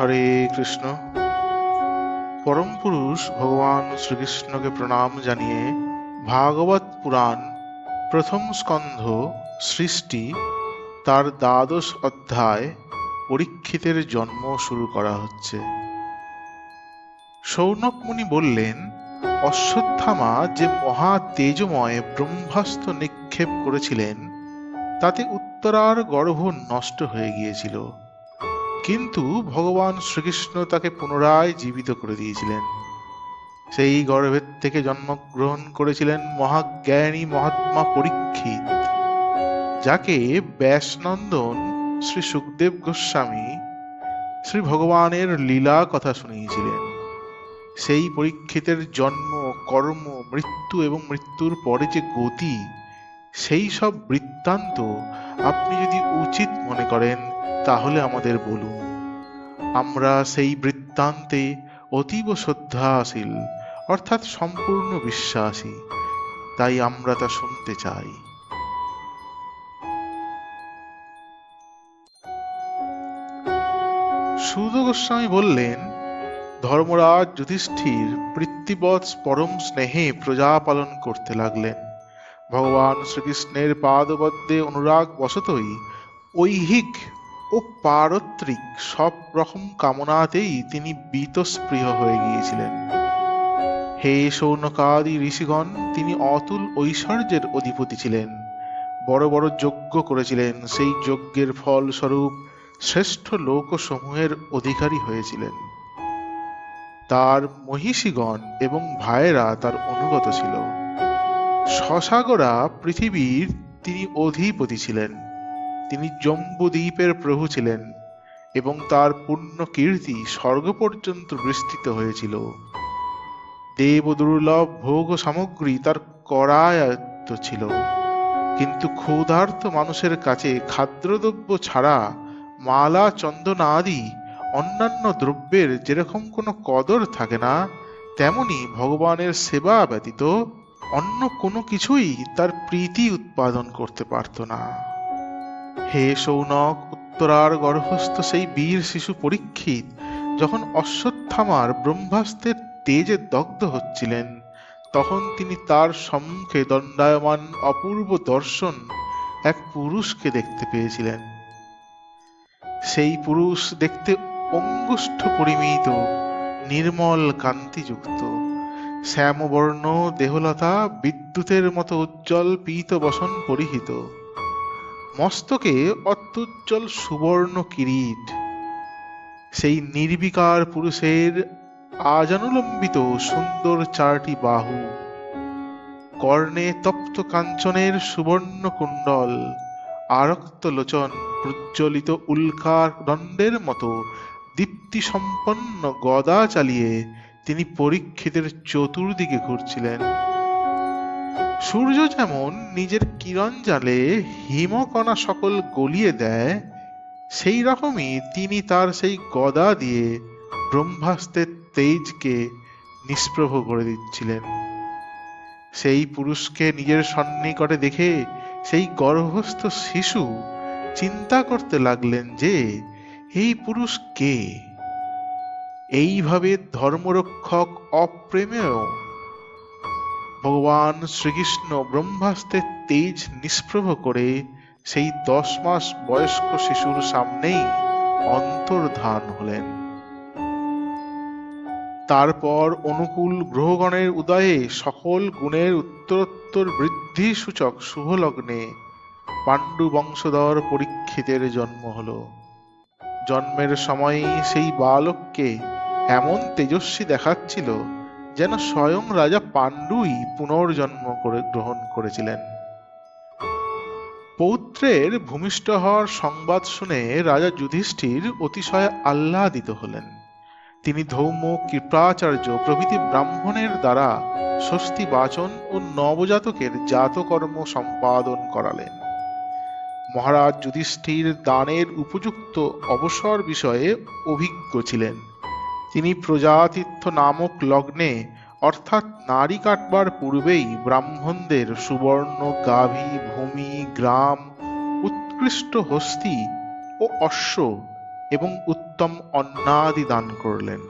হরে কৃষ্ণ। পরম পুরুষ ভগবান শ্রীকৃষ্ণকে প্রণাম জানিয়ে ভাগবত পুরাণ প্রথম স্কন্ধ সৃষ্টি তার দ্বাদশ অধ্যায় পরীক্ষিতের জন্ম শুরু করা হচ্ছে। সৌনক মুনি বললেন, অশ্বত্থামা যে মহা তেজময় ব্রহ্মাস্ত্র নিক্ষেপ করেছিলেন, তাতে উত্তরার গর্ভ নষ্ট হয়ে গিয়েছিল। কিন্তু ভগবান শ্রীকৃষ্ণ তাকে পুনরায় জীবিত করে দিয়েছিলেন। সেই গর্ভের থেকে জন্মগ্রহণ করেছিলেন মহাজ্ঞানী মহাত্মা পরীক্ষিত, যাকে ব্যাসনন্দন শ্রী সুখদেব গোস্বামী শ্রী ভগবানের লীলা কথা শুনিয়েছিলেন। সেই পরীক্ষিতের জন্ম, কর্ম, মৃত্যু এবং মৃত্যুর পরে যে গতি, সেই সব বৃত্তান্ত আপনি যদি উচিত মনে করেন তাহলে আমাদের বলুন, আমরা সেই বৃত্তান্তে অতীব শ্রদ্ধাশীল, অর্থাৎ সম্পূর্ণ বিশ্বাসী, তাই আমরা তা শুনতে চাই। সুদ গোস্বামী বললেন, ধর্মরাজ যুধিষ্ঠির পৃথিবৎ পরম স্নেহে প্রজা পালন করতে লাগলেন। ভগবান শ্রীকৃষ্ণের পাদবদ্ধে অনুরাগ বশতই ঐহিক ও পারত্রিক সব রকম কামনাতেই তিনি বীতস্পৃহ হয়ে গিয়েছিলেন। হে সৌনকাদি ঋষিগণ, তিনি অতুল ঐশ্বর্যের অধিপতি ছিলেন। বড় বড় যজ্ঞ করেছিলেন। সেই যজ্ঞের ফলস্বরূপ শ্রেষ্ঠ লোকসমূহের অধিকারী হয়েছিলেন। তার মহিষীগণ এবং ভাইয়েরা তার অনুগত ছিল। শশাগরা পৃথিবীর তিনি অধিপতি ছিলেন। তিনি জম্বুদ্বীপের প্রভু ছিলেন এবং তার পূর্ণ কীর্তি স্বর্গ পর্যন্ত বিস্তৃত হয়েছিল। দেব দুর্লভ ভোগ সামগ্রী তার করায়ত্ত ছিল। কিন্তু ক্ষুধার্ত মানুষের কাছে খাদ্যদ্রব্য ছাড়া মালা, চন্দন আদি, অন্যান্য দ্রব্যের যেরকম কোনো কদর থাকে না, তেমনি ভগবানের সেবা ব্যতীত অন্য কোনো কিছুই তার প্রীতি উৎপাদন করতে পারত না। হে সৌনক, উত্তরার গর্ভস্থ সেই বীর শিশু পরীক্ষিত, যখন অশ্বত্থামার ব্রহ্মাস্ত্রের তেজে দগ্ধ হচ্ছিলেন, তখন তিনি তার সম্মুখে দণ্ডায়মান অপূর্ব দর্শন এক পুরুষকে দেখতে পেয়েছিলেন। সেই পুরুষ দেখতে অঙ্গুষ্ঠ পরিমিত, নির্মল কান্তিযুক্ত শ্যামবর্ণ, দেহলতা, বিদ্যুতের মতো উজ্জ্বল পীত বসন পরিহিত। মস্তকে অত্যুজ্জ্বল সুবর্ণ কিরীট। সেই নির্বিকার পুরুষের আজানুলম্বিত সুন্দর চারটি বাহু, কর্ণে তপ্ত কাঞ্চনের সুবর্ণ কুণ্ডল আরক্ত লোচন প্রজ্বলিত উল্কার দণ্ডের মতো দীপ্তি সম্পন্ন গদা চালিয়ে তিনি পরীক্ষিতের চতুর্দিকে ঘুরছিলেন। সূর্য যেমন নিজের কিরণ জালে হিমকণা সকল গলিয়ে দেয়, সেই রকমই তিনি তার সেই গদা দিয়ে ব্রহ্মাস্ত্রের তেজকে নিষ্প্রভ করে দিচ্ছিলেন। সেই পুরুষকে নিজের সন্নিকটে দেখে সেই গর্ভস্থ শিশু চিন্তা করতে লাগলেন যে, এই পুরুষ কে? এইভাবে ধর্মরক্ষক অপ্রেমেও ভগবান শ্রীকৃষ্ণ ব্রহ্মাস্ত্রের তেজ নিষ্প্রভ করে সেই দশ মাস বয়স্ক শিশুর সামনেই অন্তর্ধান হলেন। তারপর অনুকূল গ্রহগণের উদয়ে সকল গুণের উত্তরোত্তর বৃদ্ধি সূচক শুভ লগ্নে পাণ্ডু বংশধর পরীক্ষিতের জন্ম হল। জন্মের সময়ই সেই বালককে এমন তেজস্বী দেখাচ্ছিল যেন স্বয়ং রাজা পাণ্ডুই পুনর্জন্ম করে গ্রহণ করেছিলেন। পৌত্রের ভূমিষ্ঠ হওয়ার সংবাদ শুনে রাজা যুধিষ্ঠির অতিশয় আহ্লাদিত হলেন। তিনি ধৌম কৃপাচার্য প্রভৃতি ব্রাহ্মণের দ্বারা স্বস্তি বাচন ও নবজাতকের জাতকর্ম সম্পাদন করালেন। মহারাজ যুধিষ্ঠির দানের উপযুক্ত অবসর বিষয়ে অভিজ্ঞ ছিলেন। তিনি প্রজাতীর্থ নামক লগ্নে, অর্থাৎ নারী কাটবার পূর্বেই ব্রাহ্মণদের সুবর্ণ, গাভী, ভূমি, গ্রাম, উৎকৃষ্ট হস্তি ও অশ্ব এবং উত্তম অন্নাদি দান করলেন।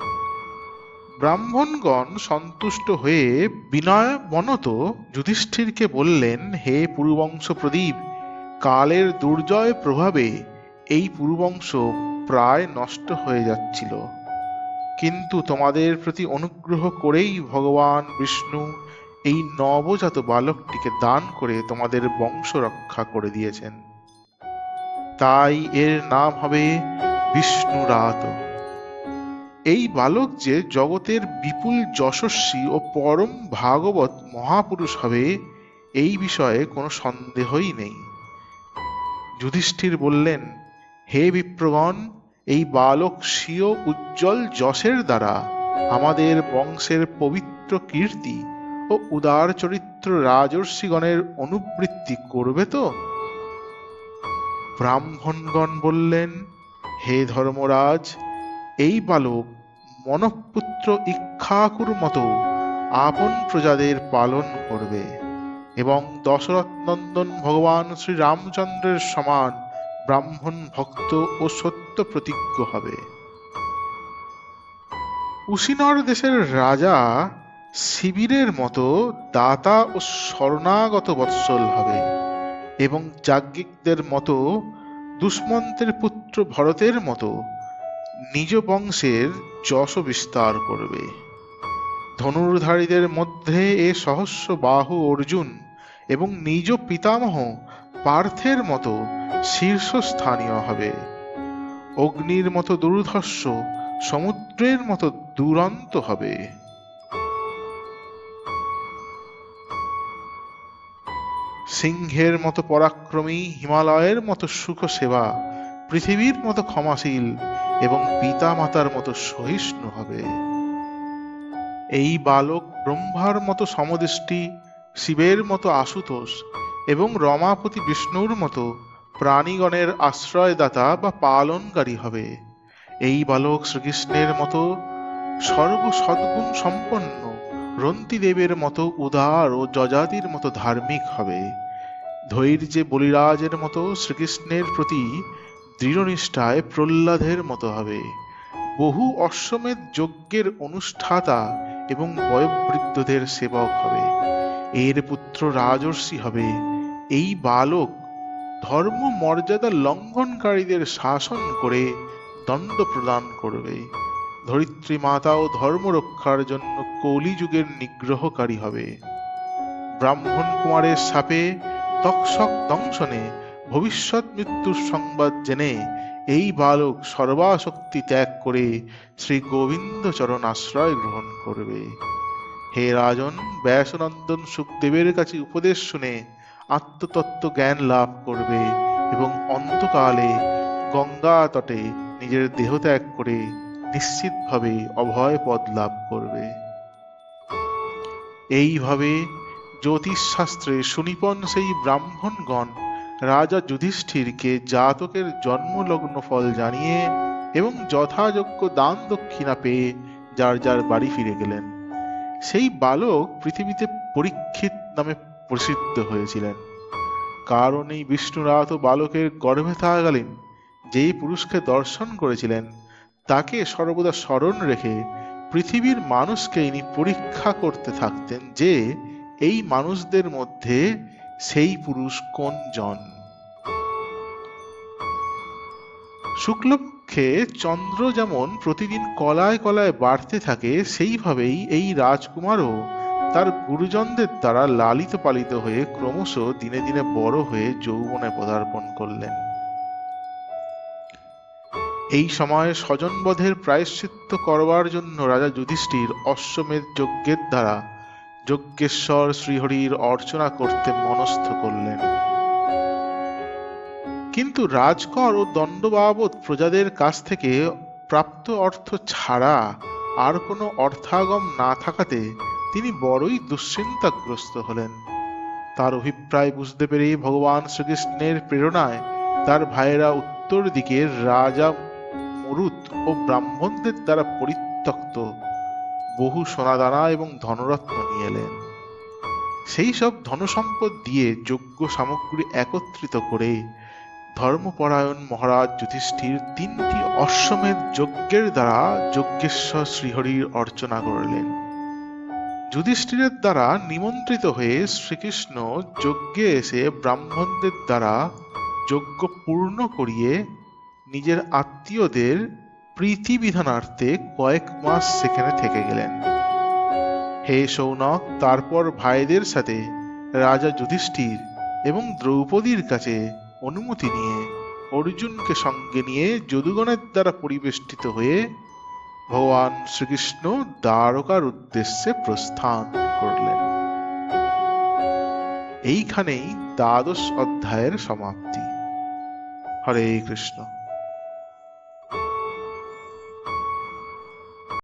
ব্রাহ্মণগণ সন্তুষ্ট হয়ে বিনয় মনত যুধিষ্ঠিরকে বললেন, হে পুরুবংশ প্রদীপ, কালের দুর্জয় প্রভাবে এই পুরুবংশ প্রায় নষ্ট হয়ে যাচ্ছিল। কিন্তু তোমাদের প্রতি অনুগ্রহ করেই ভগবান বিষ্ণু এই নবজাত বালকটিকে দান করে তোমাদের বংশ রক্ষা করে দিয়েছেন। তাই এর নাম হবে বিষ্ণুরাত। এই বালক যে জগতের বিপুল যশস্বী ও পরম ভাগবত মহাপুরুষ হবে, এই বিষয়ে কোনো সন্দেহই নেই। যুধিষ্ঠির বললেন, হে বিপ্রগণ এই বালক স্বীয় উজ্জ্বল যশের দ্বারা আমাদের বংশের পবিত্র কীর্তি ও উদার চরিত্র রাজর্ষিগণের অনুবৃত্তি করবে তো? ব্রাহ্মণগণ বললেন, হে ধর্মরাজ, এই বালক মনঃপুত্র ইক্ষাকুর মতো আপন প্রজাদের পালন করবে এবং দশরথ নন্দন ভগবান শ্রীরামচন্দ্রের সমান ব্রাহ্মণ ভক্ত ও সত্য প্রতিজ্ঞ হবে। উশিনর দেশের রাজা শিবিরের মতো দাতা ও শরণাগত বৎসল হবে এবং যাজ্ঞিকদের মতো দুষ্মন্তের পুত্র ভরতের মতো নিজ বংশের যশ বিস্তার করবে। ধনুর্ধারীদের মধ্যে এ সহস্র বাহু অর্জুন এবং নিজ পিতামহ পার্থের মতো শীর্ষস্থানীয় হবে। অগ্নির মতো দুর্ধর্ষ, সমুদ্রের মতো দুরন্ত হবে। সিংহের মতো পরাক্রমী, হিমালয়ের মতো সুখ সেবা পৃথিবীর মতো ক্ষমাশীল এবং পিতা মাতার মতো সহিষ্ণু হবে। এই বালক ব্রহ্মার মতো সমদৃষ্টি, শিবের মতো আশুতোষ এবং রমাপতি বিষ্ণুর মতো প্রাণীগণের আশ্রয়দাতা বা পালনকারী হবে। এই বালক শ্রীকৃষ্ণের মতো সর্বসদ্গুণ সম্পন্ন রন্তিদেবের মতো উদার ও যজাতির মতো ধার্মিক হবে। ধৈর্যে বলিরাজের মতো শ্রীকৃষ্ণের প্রতি দৃঢ়নিষ্ঠায় প্রহ্লাদের মতো হবে। বহু অশ্বমেধ যজ্ঞের অনুষ্ঠাতা এবং বয়োবৃদ্ধদের সেবক হবে। এর পুত্র রাজর্ষি হবে এই বালক ধর্ম মর্যাদা লঙ্ঘনকারীদের শাসন করে দণ্ড প্রদান করবে। ধরিত্রী মাতা ও ধর্ম রক্ষার জন্য কলিযুগের নিগ্রহকারী হবে। ব্রাহ্মণ কুমারের সাপে তক্ষক দংশনে ভবিষ্যৎ মৃত্যুর সংবাদ জেনে এই বালক সর্বাশক্তি ত্যাগ করে শ্রী গোবিন্দ চরণ আশ্রয় গ্রহণ করবে। হে রাজন, ব্যাসনন্দন সুখদেবের কাছে উপদেশ শুনে আত্মতত্ত্ব জ্ঞান লাভ করবে এবং অন্তকালে গঙ্গা তটে নিজের দেহ ত্যাগ করে নিশ্চিতভাবে অভয় পদ লাভ করবে। এইভাবে জ্যোতিষশাস্ত্রে সুনিপন সেই ব্রাহ্মণগণ রাজা যুধিষ্ঠিরকে জাতকের জন্মলগ্ন ফল জানিয়ে এবং যথাযোগ্য দান দক্ষিণা পেয়ে যার যার বাড়ি ফিরে গেলেন। সেই বালক পৃথিবীতে পরীক্ষিত নামে প্রসিদ্ধ হয়েছিলেন। কারণ এই বিষ্ণুরাত বালকের গর্ভে থাকাকালীন যেই পুরুষকে দর্শন করেছিলেন, তাকে সর্বদা স্মরণ রেখে পৃথিবীর মানুষকে ইনি পরীক্ষা করতে থাকতেন যে এই মানুষদের মধ্যে সেই পুরুষ কোন জন শুক্লপক্ষে চন্দ্র যেমন প্রতিদিন কলায় কলায় বাড়তে থাকে, সেইভাবেই এই রাজকুমারও তার গুরুজনদের দ্বারা লালিত পালিত হয়ে ক্রমশ দিনে দিনে বড় হয়ে যৌবনে পদার্পণ করলেন। এই সময় স্বজনবধের প্রায়শ্চিত্ত করবার জন্য রাজা যুধিষ্ঠির অশ্বমেধ যজ্ঞের দ্বারা যজ্ঞেশ্বর শ্রীহরির অর্চনা করতে মনস্থ করলেন। কিন্তু রাজকর ও দণ্ড বাবদ প্রজাদের কাছ থেকে প্রাপ্ত অর্থ ছাড়া আর কোনো অর্থাগম না থাকাতে তিনি বড়ই দুশ্চিন্তাগ্রস্ত হলেন। তার অভিপ্রায় বুঝতে পেরে ভগবান শ্রীকৃষ্ণের প্রেরণায় তার ভাইয়েরা উত্তর দিকে রাজা মরুত ও ব্রাহ্মণদের দ্বারা পরিত্যক্ত বহু সোনাদানা এবং ধনরত্ন নিয়ে এলেন। সেই সব ধনসম্পদ দিয়ে যোগ্য সামগ্রী একত্রিত করে ধর্মপরায়ণ মহারাজ যুধিষ্ঠির তিনটি অশ্বমেধ যজ্ঞের দ্বারা যজ্ঞেশ্বর শ্রীহরির অর্চনা করলেন। যুধিষ্ঠিরের দ্বারা নিমন্ত্রিত হয়ে শ্রীকৃষ্ণ যজ্ঞে এসে ব্রাহ্মণদের দ্বারা যজ্ঞ পূর্ণ করিয়ে নিজের আত্মীয়দের প্রীতি বিধানার্থে কয়েক মাস সেখানে থেকে গেলেন। হে সৌনক, তারপর ভাইদের সাথে রাজা যুধিষ্ঠির এবং দ্রৌপদীর কাছে অনুমতি নিয়ে অর্জুনকে সঙ্গে নিয়ে যদুগণের দ্বারা পরিবেষ্টিত হয়ে ভগবান শ্রীকৃষ্ণ দ্বারকার উদ্দেশ্যে প্রস্থান করলেন। এইখানেই দ্বাদশ অধ্যায়ের সমাপ্তি। হরে কৃষ্ণ।